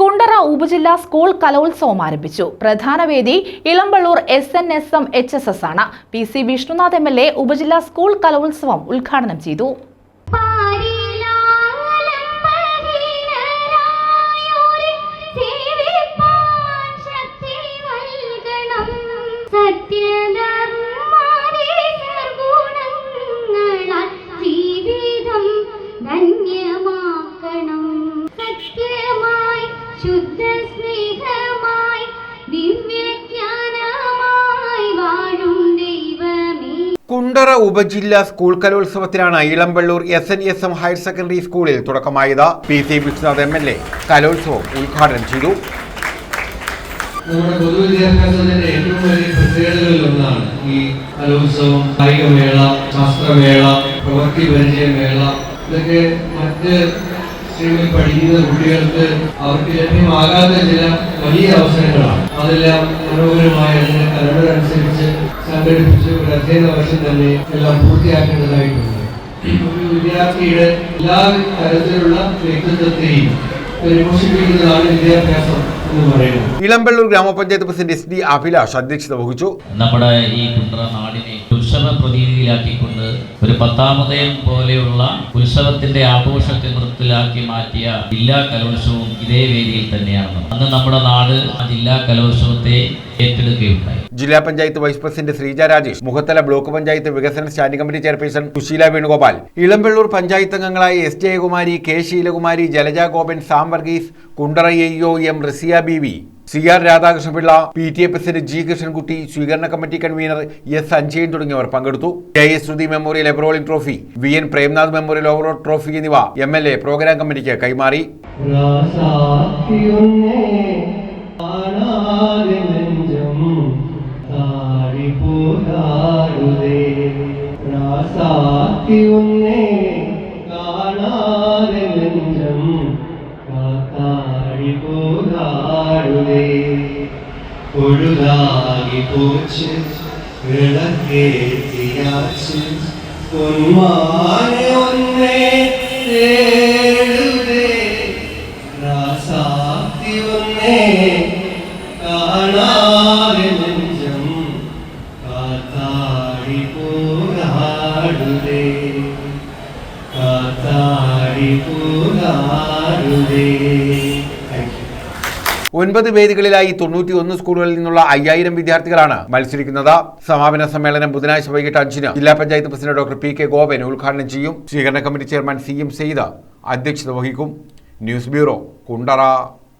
കുണ്ടറ ഉപജില്ലാ സ്കൂൾ കലോത്സവം ആരംഭിച്ചു. പ്രധാന വേദി Elampalloor S N S M H S S ആണ്. P C Vishnunath M L A ഉപജില്ലാ സ്കൂൾ കലോത്സവം ഉദ്ഘാടനം ചെയ്തു. ശുദ്ധ സ്നേഹമായി ദിവ്യജ്ഞാനമായി വാഴും ദൈവമേ. കുണ്ടറ ഉപജില്ലാ school കലോത്സവത്തിനാണ് Elampalloor S N S M higher secondary സ്കൂളിൽ തുടക്കമായത് P C Viswanath M L A. കലോത്സവം ഉദ്ഘാടനം ചെയ്തു. നമ്മുടെ പൊതുവിദ്യാഭ്യാസത്തിന്റെ ഏറ്റവും വലിയ പ്രത്യേകതകളിൽ ഒന്നാണ് ഈ കലോത്സവം കായികമേള ശാസ്ത്രമേള പ്രവൃത്തി പരിചയമേള. ഇതൊക്കെ മറ്റ് സ്ട്രീമിൽ പഠിക്കുന്ന കുട്ടികൾക്ക് അവർക്ക് ലഭ്യമാകാത്ത ചില വലിയ അവസരങ്ങളാണ്. അതെല്ലാം മനോഹരമായ അതിന്റെ കലകളനുസരിച്ച് സംഘടിപ്പിച്ച് ഒരു അധ്യയന വർഷം തന്നെ എല്ലാം പൂർത്തിയാക്കേണ്ടതായിട്ടുണ്ട്. ഒരു വിദ്യാർത്ഥിയുടെ എല്ലാ തരത്തിലുള്ള വ്യക്തിത്വത്തെയും പരിപോഷിപ്പിക്കുന്നതാണ് വിദ്യാഭ്യാസം ഇളമ്പള്ളൂർ ഗ്രാമപഞ്ചായത്ത് പ്രസിഡന്റ് എസ് ഡി അഭിലാഷ് അധ്യക്ഷത വഹിച്ചു. നമ്മുടെ ഈ കുണ്ട്ര നാടിനെ ഉത്സവ പ്രതീതിയിലാക്കിക്കൊണ്ട് ഒരു പത്താമതയം പോലെയുള്ള ഉത്സവത്തിന്റെ ആഘോഷത്തെ കേന്ദ്രത്തിലാക്കി മാറ്റിയ ജില്ലാ കലോത്സവം ഇതേ വേദിയിൽ തന്നെയാണ് അന്ന് നമ്മുടെ നാട് ജില്ലാ കലോത്സവത്തെ ഏറ്റെടുക്കുകയുണ്ടായി. ജില്ലാ panchayat vice president Sreeja Rajesh Mukhathala block panchayat വികസന standing committee chairperson Susheela Venugopal Elampalloor panchayat അംഗങ്ങളായ S Jayakumari K Sheelakumari Jalaja Gopan Sam Varghese കുണ്ടറയ്യോ M Rasiya B C R Radhakrishnapillai P T A president G Krishnankutty സ്വീകരണ committee convener S Anjayan തുടങ്ങിയവർ പങ്കെടുത്തു. K S Shruthi memorial ever rolling trophy V N Premnath memorial overall trophy എന്നിവ M L A programme കമ്മിറ്റിക്ക് കൈമാറി. കാണാതെ പൊഴുതാകി പോച്ച് വിളക്കേറ്റിയാച്ച് പൊന്മാനെ ഒന്നേ തേടുതേ രാസാത്തി ഒന്നേ കാണാതെ നെഞ്ചം കാത്താടി പോരാടുതേ കാത്താടി പോരാടുതേ ഒൻപത് വേദികളിലായി തൊണ്ണൂറ്റി ഒന്ന് സ്കൂളുകളിൽ നിന്നുള്ള അയ്യായിരം വിദ്യാർത്ഥികളാണ് മത്സരിക്കുന്നത്. സമാപന സമ്മേളനം ബുധനാഴ്ച വൈകിട്ട് അഞ്ചിന് ജില്ലാ panchayat president doctor P K Gopan ഉദ്ഘാടനം ചെയ്യും. സ്വീകരണ committee chairman C M Syed അധ്യക്ഷത വഹിക്കും. News bureau Kundara.